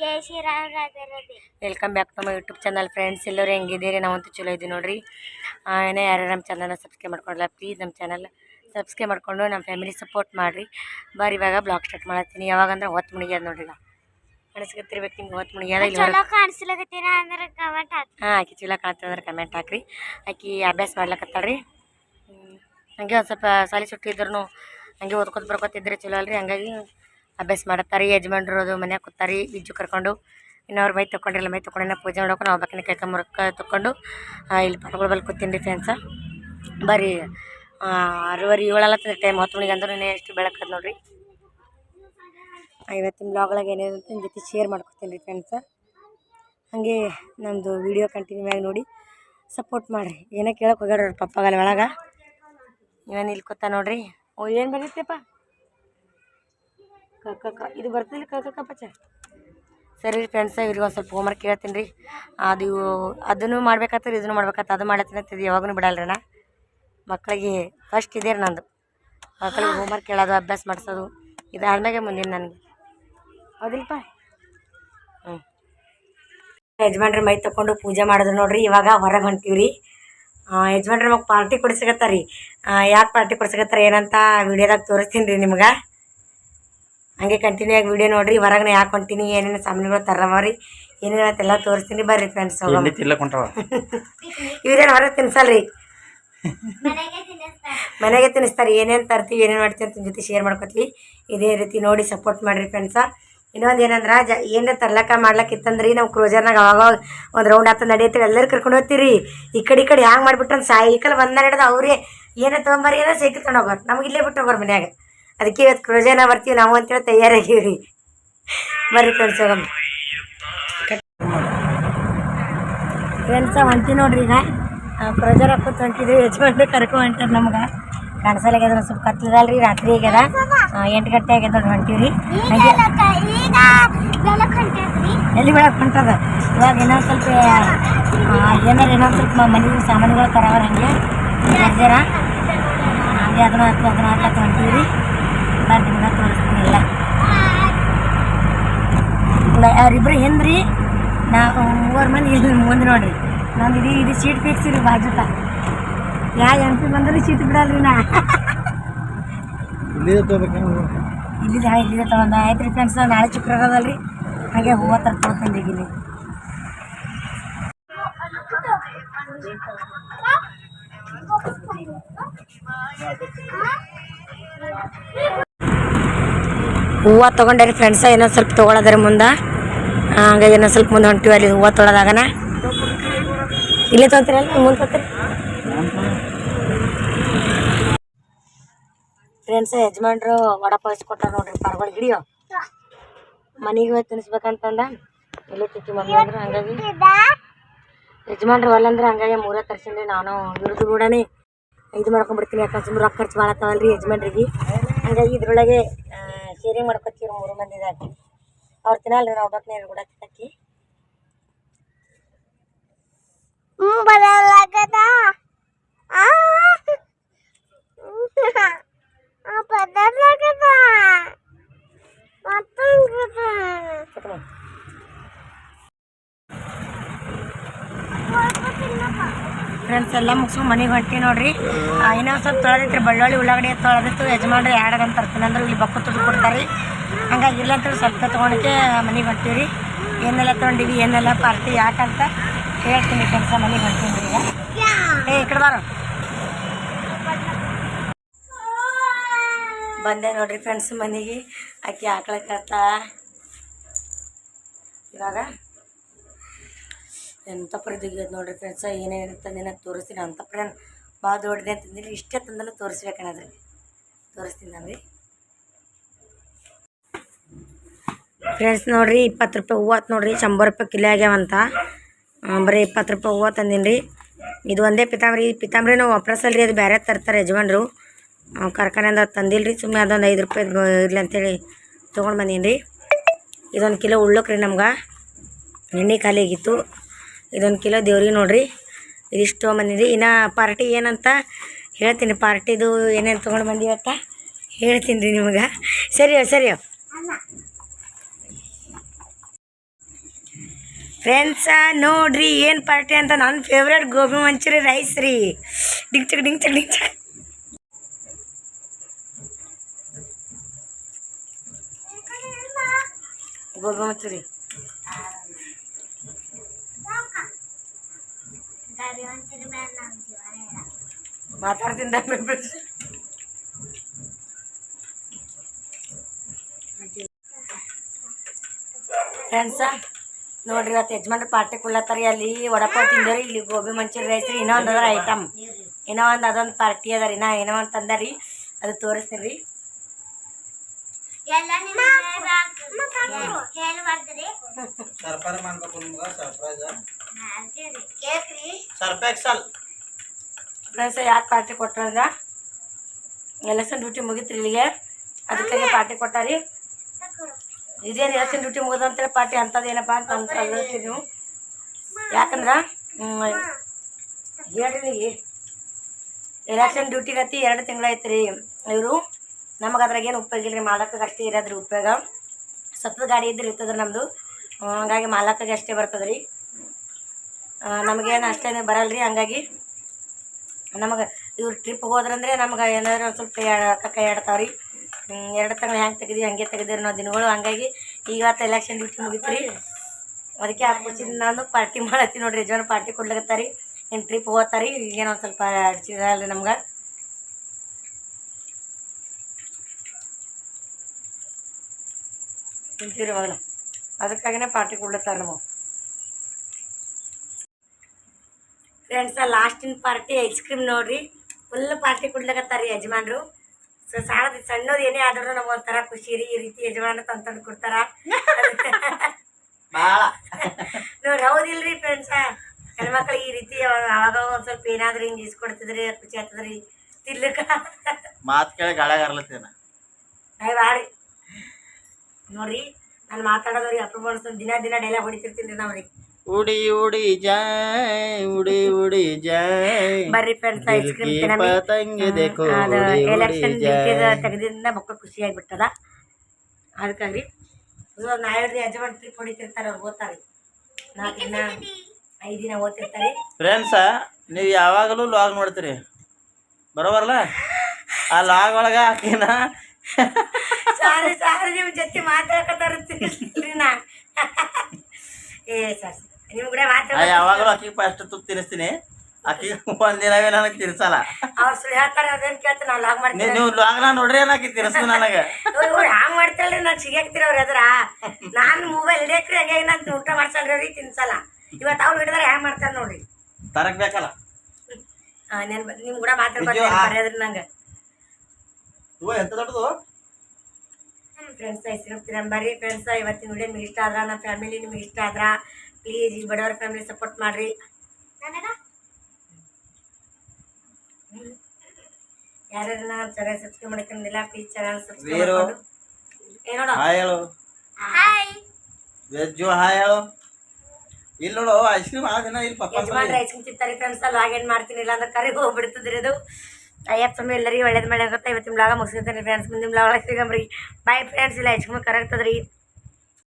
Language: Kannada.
Jai Shriram Radhe Radhe. Welcome back to my YouTube channel friends ಎಲ್ಲರೂ ಹೆಂಗಿದ್ದೀರಿ? ನಾವಂತೂ ಚಲೋ ಇದ್ದೀವಿ ನೋಡ್ರಿ. ಏನೋ ಯಾರು ನಮ್ಮ ಚಾನಲ್ನ ಸಬ್ಸ್ಕ್ರೈಬ್ ಮಾಡ್ಕೊಡಲ್ಲ ಪ್ಲೀಸ್ ನಮ್ಮ ಚಾನಲ್ ಸಬ್ಸ್ಕ್ರೈಬ್ ಮಾಡಿಕೊಂಡು ನಮ್ಮ ಫ್ಯಾಮಿಲಿ ಸಪೋರ್ಟ್ ಮಾಡಿರಿ. ಬಾರಿ ಇವಾಗ ಬ್ಲಾಗ್ ಸ್ಟಾರ್ಟ್ ಮಾಡತ್ತೀನಿ. ಯಾವಾಗಂದ್ರೆ ಹೊತ್ತು ಮುಣಿಗೆ ಅದ ನೋಡ್ರಿ ಈಗ. ಅನಿಸ್ಕತ್ತಿರ್ಬೇಕು ನಿಮ್ಗೆ ಹೊತ್ತು ಮುಣಿಗೆ ಅದ ಇಲ್ಲಿ ಚಲೋ ಕಾಣಿಸ್ಲಕತ್ತೀನ ಅಂದ್ರೆ ಕಮೆಂಟ್ ಹಾಕಿ. ಹಾಂ ಆಕಿ ಚೀಲ ಕಮೆಂಟ್ ಹಾಕ್ರಿ. ಆಕೆ ಅಭ್ಯಾಸ ಮಾಡ್ಲಕತ್ತಾಳ್ರಿ. ಹಂಗೆ ಒಂದು ಸ್ವಲ್ಪ ಸಾಲಿ ಸುಟ್ಟಿದ್ರು ಹಂಗೆ ಓದ್ಕೊತ ಬರ್ಕೊತಿದ್ರೆ ಚಲೋ ಅಲ್ರಿ. ಹಂಗಾಗಿ ಅಭ್ಯಾಸ ಮಾಡತ್ತಾರಿ, ಯಜಮಾನ್ರು ಅದು ಮನ್ಯಾಗ ಕೂತಾರಿ ಬಿಜ್ಜು ಕರ್ಕೊಂಡು. ಇನ್ನು ಅವ್ರು ಮೈ ತೊಗೊಂಡಿಲ್ಲ ಮೈ ತೊಗೊಂಡಿನ ಪೂಜೆ ಮಾಡೋಕೆ ನಾವು ಬಕ್ಕನ ಕೈಕ ಮುರಕ ತೊಗೊಂಡು ಇಲ್ಲಿ ಪರ್ಗಳ ಬಲ್ಲಿ ಕೂತೀನಿ ಫ್ರೆಂಡ್ಸ ಬರ್ರಿ ಆರೂವರೆ ಏಳಲ್ಲತ್ತದ ಟೈಮ್ ಹೊತ್ತು ಮಣಿಗೆ ಅಂದ್ರೆ ಎಷ್ಟು ಬೆಳಕದ ನೋಡ್ರಿ. ಇವತ್ತಿನ ಬ್ಲಾಗ್ಲಾಗ ಏನೇನು ಅಂತ ನಿಮ್ಮ ಜೊತೆ ಶೇರ್ ಮಾಡ್ಕೊತೀನಿ ರೀ ಫ್ರೆಂಡ್ಸ ಹಾಗೆ ನಮ್ಮದು ವಿಡಿಯೋ ಕಂಟಿನ್ಯೂ ಆಗಿ ನೋಡಿ ಸಪೋರ್ಟ್ ಮಾಡಿರಿ. ಏನೋ ಕೇಳೋಕೆ ಹೋಗ್ಯಾರ ಪಪ್ಪಾಗಲ್ಲ ಒಳಗೆ. ಇವನ್ ಇಲ್ಲಿ ಕೂತ ನೋಡ್ರಿ. ಓ, ಏನು ಬಂದಿತ್ತಪ್ಪ ಕ ಕ ಕ ಇದು ಬರ್ತಿಲ್ಲ ಕ ಕ ಪಚ್ಚ ಸರಿ ರೀ ಫ್ರೆಂಡ್ಸ ಇವ್ರಿಗೆ ಒಂದು ಸ್ವಲ್ಪ ಹೋಮ್ವರ್ಕ್ ಕೇಳ್ತೀನಿ ರೀ ಅದು ಅದನ್ನು ಮಾಡ್ಬೇಕಾಗ್ತದೆ ಇದನ್ನು ಮಾಡ್ಬೇಕಾಗ್ತದೆ ಅದು ಮಾಡತ್ತೀನಿ ಅಂತ ಇದು ಯಾವಾಗೂ ಬಿಡಲ್ರಣ ಮಕ್ಕಳಿಗೆ ಫಸ್ಟ್ ಇದೇ ರೀ ನಂದು. ಮಕ್ಕಳಿಗೆ ಹೋಮ್ವರ್ಕ್ ಕೇಳೋದು ಅಭ್ಯಾಸ ಮಾಡಿಸೋದು ಇದಾದ್ಮೇಲೆ ಮುಂದಿನ ನನಗೆ. ಹೌದಿಲ್ಲಪ್ಪ ಹ್ಞೂ ಯಜಮಾನ್ರ ಮೈ ತೊಗೊಂಡು ಪೂಜೆ ಮಾಡಿದ್ರು ನೋಡ್ರಿ ಇವಾಗ ಹೊರಗೆ ಹೊಂಟೀವ್ರಿ. ಯಜಮಾನ್ರ ಮಗ ಪಾರ್ಟಿ ಕೊಡ್ಸಕತ್ತಾರ. ರೀ ಯಾಕೆ ಪಾರ್ಟಿ ಕೊಡ್ಸಕತ್ತಾರ ಏನಂತ ವಿಡಿಯೋದಾಗ ತೋರಿಸ್ತೀನಿ ರೀ ನಿಮ್ಗೆ. ಹಂಗೆ ಕಂಟಿನ್ಯೂ ಆಗಿ ವಿಡಿಯೋ ನೋಡ್ರಿ. ಹೊರಗೆ ಯಾಕೆ ಹೊಂಟೀನಿ ಏನೇನು ಸಾಮಾನುಗಳು ತರವರಿ ಏನೇನು ಎಲ್ಲ ತೋರಿಸ್ತೀನಿ ಬರ್ರಿ ಫ್ರೆಂಡ್ಸ್ ಇವ್ರೇನು ಹೊರಗೆ ತಿನ್ಸಲ್ರಿ? ಮನೆಗೆ ತಿನ್ನಿಸ್ತಾರೆ. ಏನೇನು ತರ್ತೀವಿ ಏನೇನು ಮಾಡ್ತೀವಿ ಅಂತ ಜೊತೆ ಶೇರ್ ಮಾಡ್ಕೊತೀವಿ. ಇದೇ ರೀತಿ ನೋಡಿ ಸಪೋರ್ಟ್ ಮಾಡಿರಿ ಫ್ರೆಂಡ್ಸ ಇನ್ನೊಂದು ಏನಂದ್ರೆ ಜ ಏನಾರ ತರ್ಲಕ್ಕ ಮಾಡ್ಲಕ್ಕ ಇತ್ತಂದ್ರಿ ನಾವು ಕ್ರೋಜರ್ನಾಗ ಅವಾಗ ಒಂದು ರೌಂಡ್ ಆತ ನಡೆಯುತ್ತೀವಿ ಎಲ್ಲರೂ ಕರ್ಕೊಂಡು ಹೋಗ್ತೀರಿ. ಈ ಕಡೆ ಈ ಕಡೆ ಹ್ಯಾಂಗೆ ಮಾಡಿಬಿಟ್ರೆ ಸೈಕಲ್ ಬಂದ ನಡೆದು ಅವರೇ. ಏನೇ ತೊಗೊಂಬರಿ ಏನೋ ಸೈಕಲ್ ತೊಗೊಂಡೋಗೋರು ಹೋಗೋರು ನಮ್ಗೆ ಇಲ್ಲೇ ಬಿಟ್ಟು ಹೋಗೋರು ಮನ್ಯಾಗ. ಅದಕ್ಕೆ ಇವತ್ತು ಕ್ರೋಜನ ಬರ್ತೀವಿ ನಾವು ಅಂತೇಳಿ ತಯಾರಾಗೀವಿ ರೀ ಬರ್ರಿ ಫ್ರೆಂಡ್ಸ್ ಹೋಗಮ್ಮ ಫ್ರೆಂಡ್ಸ ಹೊಂಟಿ ನೋಡ್ರಿ ಈಗ. ಕ್ರೋಜರ್ ಹಾಕೋತ ಹೊಂಟಿದ್ವಿ ಯಜಮಾನ್ರು ಕರ್ಕೊ ಹೊಂಟಾರ ನಮ್ಗೆ. ಕಾಣಿಸಲಾಗ್ಯದ ಸ್ವಲ್ಪ ಕತ್ಲದಲ್ರಿ ರಾತ್ರಿ ಆಗ್ಯದ. ಎಂಟು ಗಂಟೆ ಆಗ್ಯದ ನೋಡಿ ಹೊಂಟೀವಿ ಈಗ ಲಕ್ಕ- ಈಗ ಬೆಳಕ್ ಎಲ್ಲಿ ಬೆಳಕು ಹೊಂಟದ ಇವಾಗ ಏನೋ ಸ್ವಲ್ಪ ಆ, ಏನಾರು ಏನೋ ಸ್ವಲ್ಪ ಮನೆ ಸಾಮಾನುಗಳು ತರವ್ರ ಹಂಗೆ. ಜರ ಹಾಗೆ ಅದನ್ನ ಹಾಕಿ ಅದನ್ನ ಹಾಕತ್ತ ಹೊಂಟೀವಿ ರೀ ನಿಮ್ಗೆ ತೋರಿಸ್ತೀನಿ ಎಲ್ಲ ಅವ್ರಿಬ್ರು ಹಿಂದ್ರಿ? ನಾವು ಮೂವರು ಮಂದಿ ಇಲ್ಲಿ ಮುಂದೆ ನೋಡ್ರಿ. ನಮ್ದು ಇಡೀ ಇದು ಸೀಟ್ ಫಿಕ್ಸ್ ರೀ ಬಾಜುಕ. ಯಾ ಎಂ ಪಿ ಬಂದ್ರೆ ಸೀಟ್ ಬಿಡಲ್ರಿ ನಾ. ಇಲ್ಲಿದೆ ಇಲ್ಲಿದೆ ತಗೊಂಡ ಆಯ್ತು ರೀ ಫ್ರೆಂಡ್ಸ್ ನಾಳೆ ಶುಕ್ರವಾರ ಅದಲ್ರಿ ಹಾಗೆ ಹೂವು ತರ ತೊಗೊಂಡು ಇಲ್ಲಿ ಹೂವು ತೊಗೊಂಡೆ ಫ್ರೆಂಡ್ಸ್ ಇನ್ನೊಂದು ಸ್ವಲ್ಪ ತೊಗೊಳೋದ್ರ ಮುಂದೆ. ಹಂಗಾಗಿ ಏನೋ ಸ್ವಲ್ಪ ಮುಂದೆ ಹೊಂಟಿವಿ ಅಲ್ಲಿ ಹೂವು ತೊಗೊಳೋದಾಗನ ಇಲ್ಲೇ ತೊಗೊಂತೀರಲ್ಲ ಮುಂದೆ ತೊಗೊತೀರಿ ಫ್ರೆಂಡ್ಸ್ ಯಜಮಾನ್ರು ವಡಪಾವ್ ಕೊಟ್ಟಾರ ನೋಡ್ರಿ, ಪರ್ಗಳು ಹಿಡಿಯೋ. ಮನೆಗೆ ಹೋಗಿ ತಿನ್ಸ್ಬೇಕಂತಂದ. ಇಲ್ಲೇ ತಿಕ್ಕಿ ಮಮ್ಮಿ ಅಂದ್ರೆ, ಹಂಗಾಗಿ. ಯಜಮಾನ್ರು ಅಲ್ಲಂದ್ರೆ ಹಂಗಾಗಿ ಮೂರೇ ತರ್ಸಿನ್ರಿ ನಾನು. ಇವ್ರದ್ದು ಕೂಡನೇ ಇದು ಮಾಡ್ಕೊಂಡ್ಬಿಡ್ತೀನಿ ಯಾಕಂದ್ರೆ ಸುಮ್ಮನೆ ರೊಕ್ಕ ಖರ್ಚು ಮಾಡತ್ತವಲ್ರಿ ಯಜಮಾನ್ರಿಗೆ. ಹಂಗಾಗಿ ಇದ್ರೊಳಗೆ ಶೇರಿಂಗ್ ಮಾಡ್ಕೊತೀವಿ ಮೂರು ಮಂದಿದಾಗ ಅವ್ರು ತಿನ್ನಲ್ರಿ ನಾವು ಒಬ್ಬಕ್ಕೆ ನೀರು ಕೂಡ ಫ್ರೆಂಡ್ಸ್ ಎಲ್ಲ ಮುಗಿಸ್ಕೊಂಡು ಮನೆಗೆ ಹೊಂಟಿ ನೋಡ್ರಿ. ಇನ್ನೊಂದು ಸ್ವಲ್ಪ ತೊಳೆದಿತ್ತು ಬೆಳ್ಳುಳ್ಳಿ ಉಳ್ಳಾಗಡೆ ತೊಳೆದಿತ್ತು, ಯಜಮಾನ್ರಿ ಅಂತ ತರ್ತೀನಿ ಅಂದ್ರೆ ಇಲ್ಲಿ ಬಕ್ಕ ತುಟ್ಟು ಕೊಡ್ತಾರೆ ಹಂಗಾಗಿ ಇಲ್ಲ ಅಂತೇಳಿ ಸ್ವಲ್ಪ ತೊಗೊಂಡಕ್ಕೆ ಮನೆಗೆ ಹೊಂಟೀವಿ ಏನೆಲ್ಲ ತೊಗೊಂಡಿವಿ, ಏನೆಲ್ಲ ಪಾರ್ಟಿ ಯಾಕಂತ ಹೇಳ್ತೀನಿ ಕೆಲಸ ಮನೆಗೆ ಹೊಂಟೀನಿ ಈಗ. ಏ, ಈ ಕಡೆ ಬಾರೋ. ಬಂದೆ ನೋಡ್ರಿ ಫ್ರೆಂಡ್ಸ್ ಮನೆಗೆ. ಆಕೆ ಆಕ್ಳಕತ್ತಾ ಇವಾಗ ಎಂಥ ಪರಿ ನೋಡಿರಿ ಫ್ರೆಂಡ್ಸ್ ಏನೇನು ತಂದಿನ ತೋರಿಸ್ತೀನಿ ಅಂತ ಪರಿ ನಾನು ಭಾಳ ದೊಡ್ಡದೆ ಅಂತಂದಿರಿ ಇಷ್ಟೇ ತಂದನು ತೋರಿಸ್ಬೇಕನ್ನೋದ್ರಿ ತೋರಿಸ್ತೀನಿ ನಾನು ರೀ. ಫ್ರೆಂಡ್ಸ್ ನೋಡಿರಿ ಇಪ್ಪತ್ತು ರೂಪಾಯಿ ಹೂವು ನೋಡ್ರಿ ಶಂಬರ್ ರೂಪಾಯಿ ಕಿಲೋ ಆಗ್ಯಾವಂತ ಬರೀ ಇಪ್ಪತ್ತು ರೂಪಾಯಿ ಹೂವು ತಂದೀನಿ ರೀ ಇದು ಒಂದೇ ಪಿತಾಂಬರಿ ಈ ನಾವು ವಾಪಸ್ಸಲ್ಲ ರೀ ಅದು ಬೇರೆ ತರ್ತಾರೆ ಯಜಮಾನ್ರು. ಆ, ಕಾರ್ಖಾನೆಯಿಂದ ತಂದಿಲ್ಲ ರೀ ಸುಮ್ಮನೆ ಅದೊಂದು ಐದು ರೂಪಾಯಿ ಇರಲಿ ಅಂತೇಳಿ ತೊಗೊಂಡು ಬಂದೀನಿ ರೀ ಇದೊಂದು ಕಿಲೋ ಉಳ್ಳೋಕ್ರಿ ನಮ್ಗೆ. ಎಣ್ಣೆ ಖಾಲಿ ಆಗಿತ್ತು ಇದೊಂದು ಕಿಲೋ ದೇವ್ರಿಗೆ ನೋಡ್ರಿ. ಇದಿಷ್ಟು ಬಂದಿದೆ ಇನ್ನು ಪಾರ್ಟಿ ಏನಂತ ಹೇಳ್ತೀನಿ. ಪಾರ್ಟಿದು ಏನೇನು ತೊಗೊಂಡು ಬಂದೀವತ್ತ ಹೇಳ್ತೀನಿ ರೀ ನಿಮ್ಗೆ. ಸರಿಯೋ ಸರಿಯೋ ಫ್ರೆಂಡ್ಸ ನೋಡ್ರಿ ಏನು ಪಾರ್ಟಿ ಅಂತ ನನ್ನ ಫೇವ್ರೇಟ್ ಗೋಬಿ ಮಂಚೂರಿ ರೈಸ್ ರೀ. ಡಿಂಗ್ ಚಕ್ ಡಿಂಗ್ ಚಕ್ ಡಿಂಗ್ ಚಕ್. ಗೋಬಿ ಮಂಚೂರಿ. ಮಾತಾಡ್ತಿಂದ ಫ್ರೆಂಡ್ಸ ನೋಡ್ರಿ ಇವತ್ತು ಯಜಮಾನ್ರು ಪಾರ್ಟಿ ಕೊಡ್ಲತ್ತಾರ. ಅಲ್ಲಿ ವಡಪಾವ್ ತಿಂದವ್ರಿ ಇಲ್ಲಿ ಗೋಬಿ ಮಂಚೂರಿ ರೈಸ್ ಇನ್ನೊಂದು ಅದರ ಒಂದು ಐಟಮ್ ಏನೋ ಒಂದು ಅದೊಂದು ಪಾರ್ಟಿ ಅದ ರೀ ನಾ ಏನೋ ಒಂದು ತಂದರಿ ಅದು ತೋರಿಸ್ತೀನಿ ರೀ ಸರ್ಪ್ರೈಸ್ ಫ್ರೆಂಡ್ಸ್ ಯಾಕೆ ಪಾರ್ಟಿ ಕೊಟ್ಟಾರ ಎಲೆಕ್ಷನ್ ಡ್ಯೂಟಿ ಮುಗಿತ್ರಿ ಇಲ್ಲಿಗೆ. ಅದಕ್ಕೆ ಪಾರ್ಟಿ ಕೊಟ್ಟಾರಿ. ಇದೇನು ಎಲೆಕ್ಷನ್ ಡ್ಯೂಟಿ ಮುಗಿದಂತೇಳಿ ಪಾರ್ಟಿ ಅಂಥದ್ದು ಏನಪ್ಪ ಅಂತ ಅಂತ ಹೇಳ್ತೀವಿ ನೀವು. ಯಾಕಂದ್ರೆ ಹೇಳ್ರಿ ಎಲೆಕ್ಷನ್ ಡ್ಯೂಟಿ ಗತಿ ಎರಡು ತಿಂಗಳಾಯ್ತು ರೀ ಇವರು ನಮಗೆ ಅದ್ರಾಗ ಏನು ಉಪಯೋಗ ಇಲ್ಲ ರೀ ಮಾಲಕಗೆ ಅಷ್ಟೇ ಇರೋದ್ರಿ ಉಪಯೋಗ. ಸತ್ತದ ಗಾಡಿ ಇದ್ರೆ ಇರ್ತದ್ರಿ ನಮ್ಮದು ಹಂಗಾಗಿ ಮಾಲಕಗೆ ಅಷ್ಟೇ ಬರ್ತದೆ ರೀ ನಮಗೇನು ಅಷ್ಟೇನೆ ಬರಲ್ಲ ರೀ ಹಂಗಾಗಿ ನಮಗೆ ಇವ್ರು ಟ್ರಿಪ್ ಹೋದ್ರಂದ್ರೆ ನಮ್ಗೆ ಏನಾದ್ರು ಒಂದು ಸ್ವಲ್ಪ ಕೈ ಕೈ ಆಡ್ತಾವ ರೀ ಎರಡು ತಿಂಗಳು ಹೆಂಗೆ ತೆಗೆದಿ, ಹಂಗೆ ತೆಗ್ದಿರಿ ನಾವು ದಿನಗಳು, ಹಂಗಾಗಿ ಇವತ್ತು ಎಲೆಕ್ಷನ್ ಡ್ಯೂಟಿ ಮುಗಿತು ರೀ ಅದಕ್ಕೆ ಆ ನಾನು ಪಾರ್ಟಿ ಮಾಡತ್ತಿ ನೋಡ್ರಿ ಯಜಮಾನ್ ಪಾರ್ಟಿ ಕೊಡ್ಲಿಕತ್ತಾರಿ. ಇನ್ನು ಟ್ರಿಪ್ ಹೋಗ್ತಾರಿ, ಈಗೇನೋ ಒಂದು ಸ್ವಲ್ಪ ಅಡ್ಸಿರಲ್ಲ ನಮ್ಗೆ. ತಿಂತೀವಿ ಮೊದಲು ಅದಕ್ಕಾಗಿನೇ ಪಾರ್ಟಿ ಕೊಡ್ಲತ್ತಾರೆ ನಮಗೆ. ಫ್ರೆಂಡ್ಸ ಲಾಸ್ಟಿನ ಪಾರ್ಟಿ ಐಸ್ ಕ್ರೀಮ್ ನೋಡ್ರಿ. ಫುಲ್ ಪಾರ್ಟಿ ಕೊಡ್ಲಕತ್ತಾರ ರೀ ಯಜಮಾನ್ರು. ಸೊ ಸಣ್ಣ ಸಣ್ಣದು ಏನೇ ಆದ್ರೂ ನಮ್ಗೆ ಒಂಥರ ಖುಷಿ ರೀ. ಈ ರೀತಿ ಯಜಮಾನ ತಂತಂದು ಕೊಡ್ತಾರ. ನೋಡ್ರಿ ಹೌದಿಲ್ರಿ ಫ್ರೆಂಡ್ಸ ಹೆಣ್ಮಕ್ಳಿಗೆ ಈ ರೀತಿ ಅವಾಗ ಒಂದು ಸ್ವಲ್ಪ ಏನಾದ್ರೂ ಹಿಂಗೆ ಇಸ್ಕೊಡ್ತಿದ್ರಿ ಖುಷಿ ಆಗ್ತದ್ರಿ. ತಿನ್ಲಿಕ್ಕ. ಮಾತು ಕೇಳಿ ಗಾಳ್ಯಾಗ ಅರ್ಲತ್ತೇನ ಬಾರಿ ನೋಡ್ರಿ ನಾನು ಮಾತಾಡೋದ್ರಿ ಅಪ್ರೂವ್ ಅನ್ಸ್ತದೆ ದಿನ ದಿನ ಡೈಲಾಗ್ ಹೊಡಿತಿರ್ತೀನಿ ರೀ ರೀ ಉಡಿ ಉಡಿ ಜಾಯ್ ಉಡಿ ಉಡಿ ಜಾಯ್. ಬರ್ರಿ ಫ್ರೆಂಡ್ಸ್ ಐಸ್ ಕ್ರೀಮ್ ಪತಂಗ ದೇಖೋ ಅದು ಎಲೆಕ್ಷನ್ ತೆಗೆದಿಂದ ಮಕ್ಕಳು ಖುಷಿ ಆಗಿಬಿಟ್ಟದ ಅದಕ್ಕಾಗ್ರಿ ಇದು ನಾ ಹೇಳ್ರಿ ಯಜಮಾನ್ ಟ್ರಿಪ್ ಹೊಡಿತಿರ್ತಾರೆ ಅವ್ರು ಓದ್ತಾರೆ. ನಾಲ್ಕು ದಿನ ಐದು ದಿನ ಓದ್ತಿರ್ತಾರೆ. ಫ್ರೆಂಡ್ಸ ನೀವು ಯಾವಾಗಲೂ ಲಾಗ್ ನೋಡ್ತೀರಿ. ಬರೋಬರಲ್ಲ ಆ ಲಾಗ್ ಒಳಗೆ ಆಕಿನ ಸಾರಿ ಸಾರಿ ನಿಮ್ಮ ಜೊತೆ ಮಾತಾಡ್ಕೊತಾರ ಏ ಸರ್ ನಿಮ್ ಯಾವಾಗಲೂ ಆಕಿಗೆ ಫಸ್ಟ್ ತುಪ್ಪ ತಿನ್ನಿಸ್ತೀನಿ ಆಕಿಗೆ ಒಂದಿನವೇ ನನಗೆ ತಿನ್ಸಲ್ಲ. ಅವ್ರು ಸುಳ್ಳು ಹೇಳ್ತಾರೆ ಅದೇನು ಕೇಳ್ತಾರೆ ನಾವು ಲಾಗ್ ಮಾಡ್ತೀನಿ. ನೀವು ಲಾಗ್ನ ನೋಡ್ರಿ ಏನಾಕಿ ತಿನ್ನಿಸ್ತು ನನಗೆ. ಹಂಗ್ ಮಾಡ್ತಾರಲ್ರಿ ನಾನು ಸಿಗಾಕ್ತಿರ ಅವ್ರ ಎದ್ರ. ನಾನು ಮೊಬೈಲ್ ಹಿಡಿಯಕ್ರಿ ಹಂಗೆ ನಾನು ಊಟ ಮಾಡ್ಸಲ್ರಿ ಅವ್ರಿಗೆ ತಿನ್ಸಲ್ಲ. ಇವತ್ತು ಅವ್ರು ಹಿಡಿದ್ರೆ ಹ್ಯಾಂಗ್ ಮಾಡ್ತಾರೆ ನೋಡ್ರಿ. ತರಕ್ ಬೇಕಲ್ಲ. ಆ, ನೆನ್ ನಿಮ್ ಕೂಡ ಮಾತಾಡ್ಬಾರ್ದು ನಂಗೆ. ಎಂತ ದೊಡ್ಡದು? ಫ್ರೆಂಡ್ಸ್ ಹೆಸರು ಬರ್ರಿ ಫ್ರೆಂಡ್ಸ್ ಇವತ್ತಿನ ವಿಡಿಯೋ ನಿಮ್ಗೆ ಇಷ್ಟ ಆದ್ರ ನಮ್ಮ ಫ್ಯಾಮಿಲಿ ನಿಮ್ಗೆ ಇಷ್ಟ ಆದ್ರ? ಪ್ಲೀಸ್ ಈ ಬಡವರ ಫ್ಯಾಮಿಲಿ ಸಪೋರ್ಟ್ ಮಾಡ್ರಿ. ಯಾರ್ಯಾರು ನಮ್ಮ ಚಾನಲ್ ಸಬ್ಸ್ಕ್ರೈಬ್ ಮಾಡ್ಕೊಂಡಿಲ್ಲ ಪ್ಲೀಸ್ ಚಾನಲ್ ಸಬ್ಸ್ಕ್ರೈಬ್ ಏನೋಡ ಹಾಯ್ ಹೇಳು. ಹಾಯ್ ವೆಜ್ಜು ಹಾಯ್ ಹೇಳು. ಇಲ್ಲಿ ನೋಡು ಐಸ್ ಕ್ರೀಮ್ ಆ ದಿನ ಇಲ್ಲಿ ಪಪ್ಪ ಯಜಮಾನ್ರ ಐಸ್ ಕ್ರೀಮ್ ತಿಂತಾರೆ ಫ್ರೆಂಡ್ಸ್ ಅಲ್ಲಿ ಲಾಗ್ ಏನ್ ಮಾಡ್ತೀನಿ ಇಲ್ಲ ಅಂದ್ರೆ ಕರೆಗೆ ಹೋಗ್ಬಿಡ್ತದ್ರಿ ಅದು ಅಯ್ಯಪ್ಪ ಸ್ವಾಮಿ ಎಲ್ಲರಿಗೂ ಒಳ್ಳೇದು ಮಳೆ ಆಗುತ್ತೆ. ಇವತ್ತಿನ ಬ್ಲಾಗ ಮುಗಿಸ್ತೀನಿ ಫ್ರೆಂಡ್ಸ್ ಮುಂದಿನ ಬ್ಲಾಗ್ ಒಳಗೆ ಸಿಗಮ್ರಿ ಬಾಯ್ ಫ್ರೆಂಡ್ಸ್ ಇಲ್ಲ ಐಸ್ ಕ್ರೀಮ್ ಕರಗ್ತದ್ರಿ.